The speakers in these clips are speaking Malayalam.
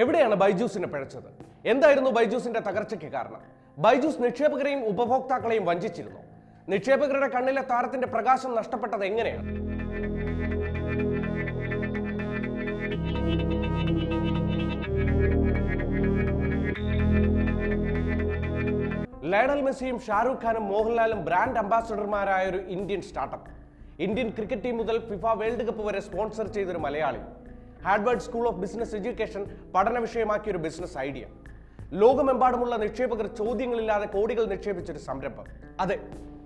എവിടെയാണ് ബൈജൂസിനെ പിഴച്ചത്? എന്തായിരുന്നു ബൈജൂസിന്റെ തകർച്ചയ്ക്ക് കാരണം? ബൈജൂസ് നിക്ഷേപകരെയും ഉപഭോക്താക്കളെയും വഞ്ചിച്ചിരുന്നു. നിക്ഷേപകരുടെ കണ്ണിലെ താരത്തിന്റെ പ്രകാശം നഷ്ടപ്പെട്ടത് എങ്ങനെയാണ്? ലയണൽ മെസ്സിയും ഷാരൂഖ് ഖാനും മോഹൻലാലും ബ്രാൻഡ് അംബാസഡർമാരായ ഒരു Indian startup Indian cricket team മുതൽ ഫിഫ വേൾഡ് കപ്പ് വരെ സ്പോൺസർ ചെയ്തൊരു Malayali. Harvard school of business education പഠന വിഷയമാക്കിയ ഒരു ബിസിനസ് ഐഡിയ. ലോകമെമ്പാടുമുള്ള നിക്ഷേപകർ ചോദ്യങ്ങളില്ലാതെ കോടികൾ നിക്ഷേപിച്ചൊരു സംരംഭം. അതെ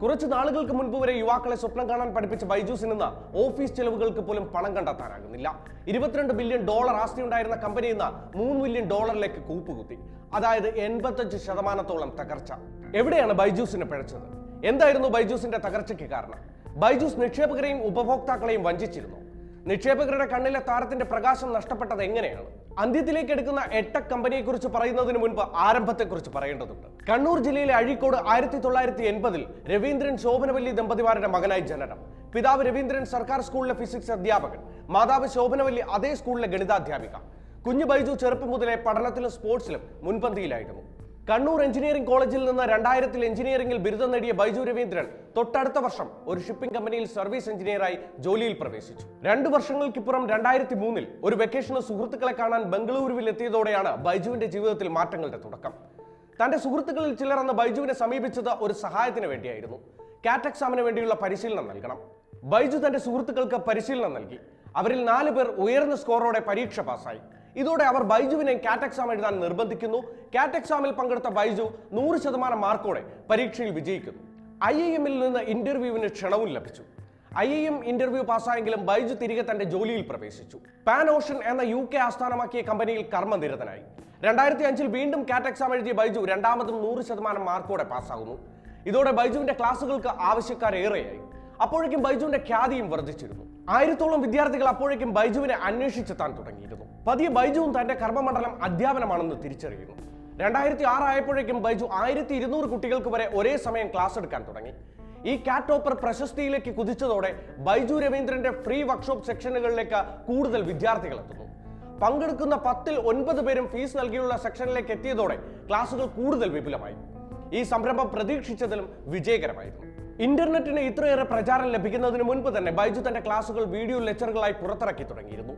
കുറച്ച് നാളുകൾക്ക് മുൻപ് വരെ യുവാക്കളെ സ്വപ്നം കാണാൻ പഠിപ്പിച്ച ബൈജൂസിൽ നിന്ന് ഓഫീസ് ചെലവുകൾക്ക് പോലും പണം കണ്ടെത്താനാകുന്നില്ല. ഇരുപത്തിരണ്ട് ബില്യൺ ഡോളർ ആസ്തി ഉണ്ടായിരുന്ന കമ്പനി ഇന്ന് മൂന്ന് ബില്യൺ ഡോളറിലേക്ക് കൂപ്പുകുത്തി. അതായത് എൺപത്തഞ്ച് ശതമാനത്തോളം തകർച്ച. എവിടെയാണ് ബൈജൂസിനെ പിഴച്ചത്? എന്തായിരുന്നു ബൈജൂസിന്റെ തകർച്ചയ്ക്ക് കാരണം? ബൈജൂസ് നിക്ഷേപകരെയും ഉപഭോക്താക്കളെയും വഞ്ചിച്ചിരുന്നു. നിക്ഷേപകരുടെ കണ്ണിലെ താരത്തിന്റെ പ്രകാശം നഷ്ടപ്പെട്ടത് എങ്ങനെയാണ്? അന്ത്യത്തിലേക്ക് എടുക്കുന്ന എട്ട കമ്പനിയെ കുറിച്ച് പറയുന്നതിന് മുൻപ് ആരംഭത്തെക്കുറിച്ച് പറയേണ്ടതുണ്ട്. കണ്ണൂർ ജില്ലയിലെ അഴീക്കോട് ആയിരത്തി തൊള്ളായിരത്തി എൺപതിൽ രവീന്ദ്രൻ ശോഭനവല്ലി ദമ്പതിമാരുടെ മകനായി ജനനം. പിതാവ് രവീന്ദ്രൻ സർക്കാർ സ്കൂളിലെ ഫിസിക്സ് അധ്യാപകൻ. മാതാവ് ശോഭനവല്ലി അതേ സ്കൂളിലെ ഗണിതാധ്യാപിക. കുഞ്ഞു ബൈജു ചെറുപ്പം മുതലേ പഠനത്തിലും സ്പോർട്സിലും മുൻപന്തിയിലായിരുന്നു. കണ്ണൂർ എഞ്ചിനീയറിംഗ് കോളേജിൽ നിന്ന് രണ്ടായിരത്തിൽ എഞ്ചിനീയറിംഗിൽ ബിരുദം നേടിയ ബൈജു രവീന്ദ്രൻ തൊട്ടടുത്ത വർഷം ഒരു ഷിപ്പിംഗ് കമ്പനിയിൽ സർവീസ് എഞ്ചിനീയറായി ജോലിയിൽ പ്രവേശിച്ചു. രണ്ടു വർഷങ്ങൾക്കിപ്പുറം രണ്ടായിരത്തി മൂന്നിൽ ഒരു വെക്കേഷന് സുഹൃത്തുക്കളെ കാണാൻ ബംഗളൂരുവിൽ എത്തിയതോടെയാണ് ബൈജുവിന്റെ ജീവിതത്തിൽ മാറ്റങ്ങളുടെ തുടക്കം. തന്റെ സുഹൃത്തുക്കളിൽ ചിലർ അന്ന് ബൈജുവിനെ സമീപിച്ചത് ഒരു സഹായത്തിന് വേണ്ടിയായിരുന്നു. കാറ്റ് എക്സാമിന് വേണ്ടിയുള്ള പരിശീലനം നൽകണം. ബൈജു തന്റെ സുഹൃത്തുക്കൾക്ക് പരിശീലനം നൽകി. അവരിൽ നാല് പേർ ഉയർന്ന സ്കോറോടെ പരീക്ഷ പാസ്സായി. ഇതോടെ അവർ ബൈജുവിനെ കാറ്റ് എക്സാം എഴുതാൻ നിർബന്ധിക്കുന്നു. കാറ്റ് എക്സാമിൽ പങ്കെടുത്ത ബൈജു നൂറ് ശതമാനം മാർക്കോടെ പരീക്ഷയിൽ വിജയിക്കുന്നു. ഐ ഐ എമ്മിൽ നിന്ന് ഇന്റർവ്യൂവിന് ക്ഷണവും ലഭിച്ചു. ഐ ഐ എം ഇന്റർവ്യൂ പാസ്സായെങ്കിലും ബൈജു തിരികെ തന്റെ ജോലിയിൽ പ്രവേശിച്ചു. പാൻ ഓഷൻ എന്ന യു കെ ആസ്ഥാനമാക്കിയ കമ്പനിയിൽ കർമ്മനിരതനായി. രണ്ടായിരത്തി അഞ്ചിൽ വീണ്ടും കാറ്റ് എക്സാം എഴുതിയ ബൈജു രണ്ടാമതും നൂറ് ശതമാനം മാർക്കോടെ പാസ്സാകുന്നു. ഇതോടെ ബൈജുവിന്റെ ക്ലാസുകൾക്ക് ആവശ്യക്കാരേറെയായി. അപ്പോഴേക്കും ബൈജുവിന്റെ ഖ്യാതിയും വർദ്ധിച്ചിരുന്നു. ആയിരത്തോളം വിദ്യാർത്ഥികൾ അപ്പോഴേക്കും ബൈജുവിനെ അന്വേഷിച്ചെത്താൻ തുടങ്ങിയിരുന്നു. പതിയെ ബൈജുവും തന്റെ കർമ്മമണ്ഡലം അധ്യാപനമാണെന്ന് തിരിച്ചറിയുന്നു. രണ്ടായിരത്തി ആറ് ആയപ്പോഴേക്കും ബൈജു ആയിരത്തി ഇരുന്നൂറ് കുട്ടികൾക്ക് വരെ ഒരേ സമയം ക്ലാസ് എടുക്കാൻ തുടങ്ങി. ഈ കാറ്റ് ടോപ്പർ പ്രശസ്തിയിലേക്ക് കുതിച്ചതോടെ ബൈജു രവീന്ദ്രന്റെ ഫ്രീ വർക്ക്ഷോപ്പ് സെക്ഷനുകളിലേക്ക് കൂടുതൽ വിദ്യാർത്ഥികൾ എത്തുന്നു. പങ്കെടുക്കുന്ന പത്തിൽ ഒൻപത് പേരും ഫീസ് നൽകിയുള്ള സെക്ഷനിലേക്ക് എത്തിയതോടെ ക്ലാസുകൾ കൂടുതൽ വിപുലമായി. ഈ സംരംഭം പ്രതീക്ഷിച്ചതിലും വിജയകരമായിരുന്നു. ഇന്റർനെറ്റിന് ഇത്രയേറെ പ്രചാരം ലഭിക്കുന്നതിന് മുൻപ് തന്നെ ബൈജു തന്റെ ക്ലാസുകൾ വീഡിയോ ലെക്ചറുകളായി പുറത്തിറക്കി തുടങ്ങിയിരുന്നു.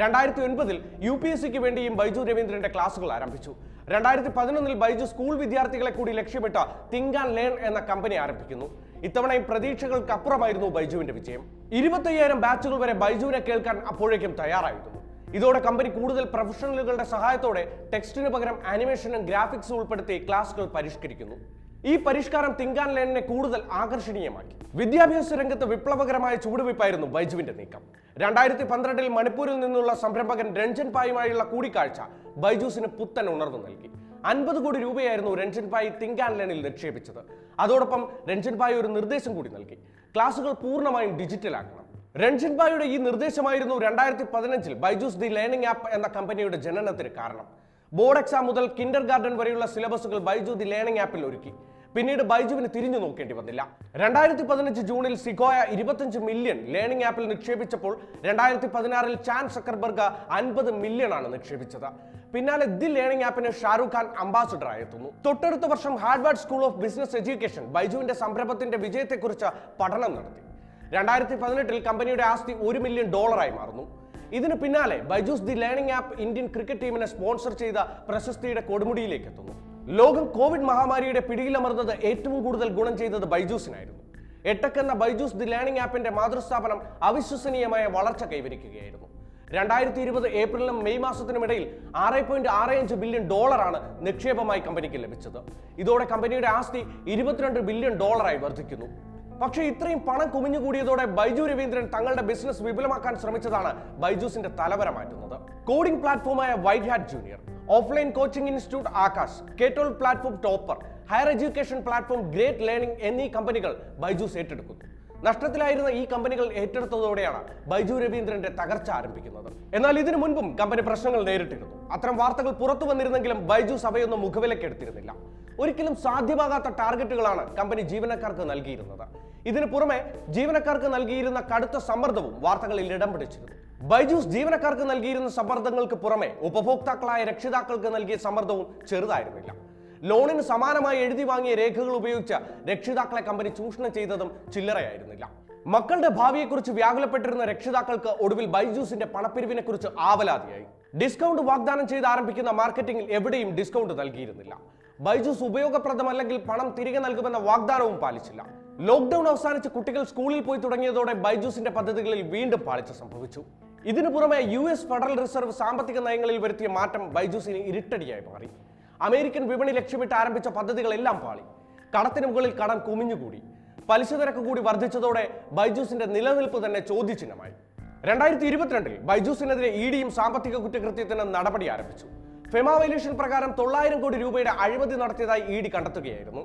രണ്ടായിരത്തി ഒൻപതിൽ യു പി എസ് സിക്ക് വേണ്ടിയും ബൈജു രവീന്ദ്രന്റെ ക്ലാസുകൾ ആരംഭിച്ചു. രണ്ടായിരത്തി പതിനൊന്നിൽ ബൈജു സ്കൂൾ വിദ്യാർത്ഥികളെ കൂടി ലക്ഷ്യമിട്ട തിങ്ക് ആൻഡ് ലേൺ എന്ന കമ്പനി ആരംഭിക്കുന്നു. ഇത്തവണയും പ്രതീക്ഷകൾക്ക് അപ്പുറമായിരുന്നു ബൈജുവിന്റെ വിജയം. ഇരുപത്തയ്യായിരം ബാച്ചുകൾ വരെ ബൈജുവിനെ കേൾക്കാൻ അപ്പോഴേക്കും തയ്യാറായിരുന്നു. ഇതോടെ കമ്പനി കൂടുതൽ പ്രൊഫഷണലുകളുടെ സഹായത്തോടെ ടെക്സ്റ്റിന് പകരം ആനിമേഷനും ഗ്രാഫിക്സും ഉൾപ്പെടുത്തി ക്ലാസുകൾ പരിഷ്കരിക്കുന്നു. ഈ പരിഷ്കാരം തിങ്കാൻ ലേണിനെ കൂടുതൽ ആകർഷണീയമാക്കി. വിദ്യാഭ്യാസ രംഗത്ത് വിപ്ലവകരമായ ചുവടുവയ്പായിരുന്നു ബൈജുവിന്റെ നീക്കം. രണ്ടായിരത്തി പന്ത്രണ്ടിൽ മണിപ്പൂരിൽ നിന്നുള്ള സംരംഭകൻ രഞ്ജൻ പായുമായുള്ള കൂടിക്കാഴ്ച ബൈജൂസിന് പുത്തൻ ഉണർവ് നൽകി. അൻപത് കോടി രൂപയായിരുന്നു രഞ്ജൻ പായ് ലേണിൽ നിക്ഷേപിച്ചത്. അതോടൊപ്പം രഞ്ജൻ പായ് ഒരു നിർദ്ദേശം കൂടി നൽകി. ക്ലാസുകൾ പൂർണമായും ഡിജിറ്റലാക്കണം. രഞ്ജൻ ബായുടെ ഈ നിർദ്ദേശമായിരുന്നു രണ്ടായിരത്തി പതിനഞ്ചിൽ ബൈജൂസ് ദി ലേണിംഗ് ആപ്പ് എന്ന കമ്പനിയുടെ ജനനത്തിന് കാരണം. ബോർഡ് എക്സാം മുതൽ കിൻഡർ ഗാർഡൻ വരെയുള്ള സിലബസുകൾ ബൈജു ദി ലേണിംഗ് ആപ്പിൽ ഒരുക്കി. പിന്നീട് ബൈജുവിന് തിരിഞ്ഞു നോക്കേണ്ടി വന്നില്ല. രണ്ടായിരത്തി പതിനഞ്ച് ജൂണിൽ സിഗോയ ഇരുപത്തഞ്ച് മില്യൺ ലേണിംഗ് ആപ്പിൽ നിക്ഷേപിച്ചപ്പോൾ രണ്ടായിരത്തി പതിനാറിൽ ചാൻ സക്കർബർഗ് അൻപത് മില്യൺ ആണ് നിക്ഷേപിച്ചത്. പിന്നാലെ ദി ലേണിംഗ് ആപ്പിന് ഷാരൂഖ് ഖാൻ അംബാസിഡർ എത്തുന്നു. തൊട്ടടുത്ത വർഷം Harvard school of business education ബൈജുവിന്റെ സംരംഭത്തിന്റെ വിജയത്തെക്കുറിച്ച് പഠനം നടത്തി. രണ്ടായിരത്തി പതിനെട്ടിൽ കമ്പനിയുടെ ആസ്തി ഒരു മില്യൺ ഡോളറായി മാറുന്നു. ഇതിന് പിന്നാലെ Byju's the learning app Indian cricket ടീമിനെ സ്പോൺസർ ചെയ്ത പ്രശസ്തിയുടെ കൊടുമുടിയിലേക്ക് എത്തുന്നു. ലോകം കോവിഡ് മഹാമാരിയുടെ പിടിയിലമർന്നത് ഏറ്റവും കൂടുതൽ ഗുണം ചെയ്തത് ബൈജൂസിനായിരുന്നു. എട്ടക്കെന്ന ബൈജൂസ് ദി ലേണിംഗ് ആപ്പിന്റെ മാതൃസ്ഥാപനം അവിശ്വസനീയമായ വളർച്ച കൈവരിക്കുകയായിരുന്നു. രണ്ടായിരത്തി ഇരുപത് ഏപ്രിലിനും മെയ് മാസത്തിനുമിടയിൽ ആറ് പോയിന്റ് ആറ് അഞ്ച് ബില്യൺ ഡോളറാണ് നിക്ഷേപമായി കമ്പനിക്ക് ലഭിച്ചത്. ഇതോടെ കമ്പനിയുടെ ആസ്തി ഇരുപത്തിരണ്ട് ബില്യൺ ഡോളറായി വർദ്ധിക്കുന്നു. പക്ഷേ ഇത്രയും പണം കുമിഞ്ഞുകൂടിയതോടെ ബൈജു രവീന്ദ്രൻ തങ്ങളുടെ ബിസിനസ് വിപുലമാക്കാൻ ശ്രമിച്ചതാണ് ബൈജൂസിന്റെ തലവര മാറ്റുന്നത്. Coding പ്ലാറ്റ്ഫോമായ White Hat Junior. Offline coaching institute Aakash കേട്ടോൾ platform Toppr higher education platform Great Learning എന്നീ കമ്പനികൾ ബൈജൂസ് ഏറ്റെടുക്കുന്നു. നഷ്ടത്തിലായിരുന്ന ഈ കമ്പനികൾ ഏറ്റെടുത്തതോടെയാണ് ബൈജു രവീന്ദ്രന്റെ തകർച്ച ആരംഭിക്കുന്നത്. എന്നാൽ ഇതിനു മുൻപും കമ്പനി പ്രശ്നങ്ങൾ നേരിട്ടിരുന്നു. അത്തരം വാർത്തകൾ പുറത്തു വന്നിരുന്നെങ്കിലും ബൈജു സഭയൊന്നും മുഖവിലക്കെടുത്തിരുന്നില്ല ഒരിക്കലും സാധ്യമാകാത്ത ടാർഗറ്റുകളാണ് കമ്പനി ജീവനക്കാർക്ക് നൽകിയിരുന്നത്. ഇതിനു പുറമെ ജീവനക്കാർക്ക് നൽകിയിരുന്ന കടുത്ത സമ്മർദ്ദവും വാർത്തകളിൽ ഇടം പിടിച്ചിരുന്നു. ബൈജൂസ് ജീവനക്കാർക്ക് നൽകിയിരുന്ന സമ്മർദ്ദങ്ങൾക്ക് പുറമെ ഉപഭോക്താക്കളായ രക്ഷിതാക്കൾക്ക് നൽകിയ സമ്മർദ്ദവും ചെറുതായിരുന്നില്ല. ലോണിന് സമാനമായി എഴുതി വാങ്ങിയ രേഖകൾ ഉപയോഗിച്ച് രക്ഷിതാക്കളെ കമ്പനി ചൂഷണം ചെയ്തതും ചില്ലറയായിരുന്നില്ല. മക്കളുടെ ഭാവിയെക്കുറിച്ച് വ്യാകുലപ്പെട്ടിരുന്ന രക്ഷിതാക്കൾക്ക് ഒടുവിൽ ബൈജൂസിന്റെ പണപ്പിരിവിനെ കുറിച്ച് ആവലാതിയായി. ഡിസ്കൗണ്ട് വാഗ്ദാനം ചെയ്ത് ആരംഭിക്കുന്ന മാർക്കറ്റിംഗിൽ എവിടെയും ഡിസ്കൗണ്ട് നൽകിയിരുന്നില്ല. ബൈജൂസ് ഉപയോഗപ്രദമല്ലെങ്കിൽ പണം തിരികെ നൽകുമെന്ന വാഗ്ദാനവും പാലിച്ചില്ല. ലോക്ക്ഡൌൺ അവസാനിച്ച് കുട്ടികൾ സ്കൂളിൽ പോയി തുടങ്ങിയതോടെ ബൈജൂസിന്റെ പദ്ധതികളിൽ വീണ്ടും പാളിച്ച സംഭവിച്ചു. ഇതിനു പുറമെ യു എസ് ഫെഡറൽ റിസർവ് സാമ്പത്തിക നയങ്ങളിൽ വരുത്തിയ മാറ്റം ബൈജൂസിന് ഇരുട്ടടിയായി മാറി. അമേരിക്കൻ വിപണി ലക്ഷ്യമിട്ട് ആരംഭിച്ച പദ്ധതികളെല്ലാം പാളി. കടത്തിന് മുകളിൽ കടം കുമിഞ്ഞുകൂടി. പലിശ നിരക്ക് കൂടി വർദ്ധിച്ചതോടെ ബൈജൂസിന്റെ നിലനിൽപ്പ് തന്നെ ചോദ്യചിഹ്നമായി. രണ്ടായിരത്തി ഇരുപത്തിരണ്ടിൽ ബൈജൂസിനെതിരെ ഇ ഡിയും സാമ്പത്തിക കുറ്റകൃത്യത്തിന് നടപടി ആരംഭിച്ചു. ഫെമ വൈലേഷൻ പ്രകാരം തൊള്ളായിരം കോടി രൂപയുടെ അഴിമതി നടത്തിയതായി ഇ ഡി കണ്ടെത്തുകയായിരുന്നു.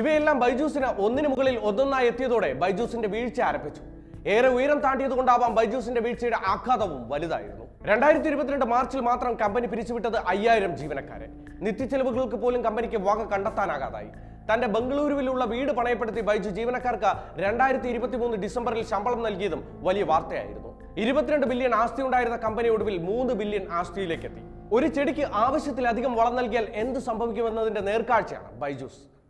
ഇവയെല്ലാം ബൈജൂസിന് ഒന്നിനു മുകളിൽ ഒന്നൊന്നായി എത്തിയതോടെ ബൈജൂസിന്റെ വീഴ്ച ആരംഭിച്ചു. ഏറെ ഉയരം താണ്ടിയതുകൊണ്ടാവാം ബൈജൂസിന്റെ വീഴ്ചയുടെ ആഘാതവും വലുതായിരുന്നു. രണ്ടായിരത്തി ഇരുപത്തിരണ്ട് മാർച്ചിൽ മാത്രം കമ്പനി പിരിച്ചുവിട്ടത് അയ്യായിരം ജീവനക്കാരെ. നിത്യച്ചെലവുകൾക്ക് പോലും കമ്പനിക്ക് വക കണ്ടെത്താനാകാതായി. തന്റെ ബംഗളൂരുവിലുള്ള വീട് പണയപ്പെടുത്തി ബൈജു ജീവനക്കാർക്ക് രണ്ടായിരത്തി ഇരുപത്തി മൂന്ന് ഡിസംബറിൽ ശമ്പളം നൽകിയതും വലിയ വാർത്തയായിരുന്നു. ഇരുപത്തിരണ്ട് ബില്യൺ ആസ്തി ഉണ്ടായിരുന്ന കമ്പനി ഒടുവിൽ മൂന്ന് ബില്യൺ ആസ്തിയിലേക്ക് എത്തി ഒരു ചെടിക്ക് ആവശ്യത്തിലധികം വളം നൽകിയാൽ എന്ത് സംഭവിക്കുമെന്നതിന്റെ നേർക്കാഴ്ചയാണ് ബൈജൂസ്.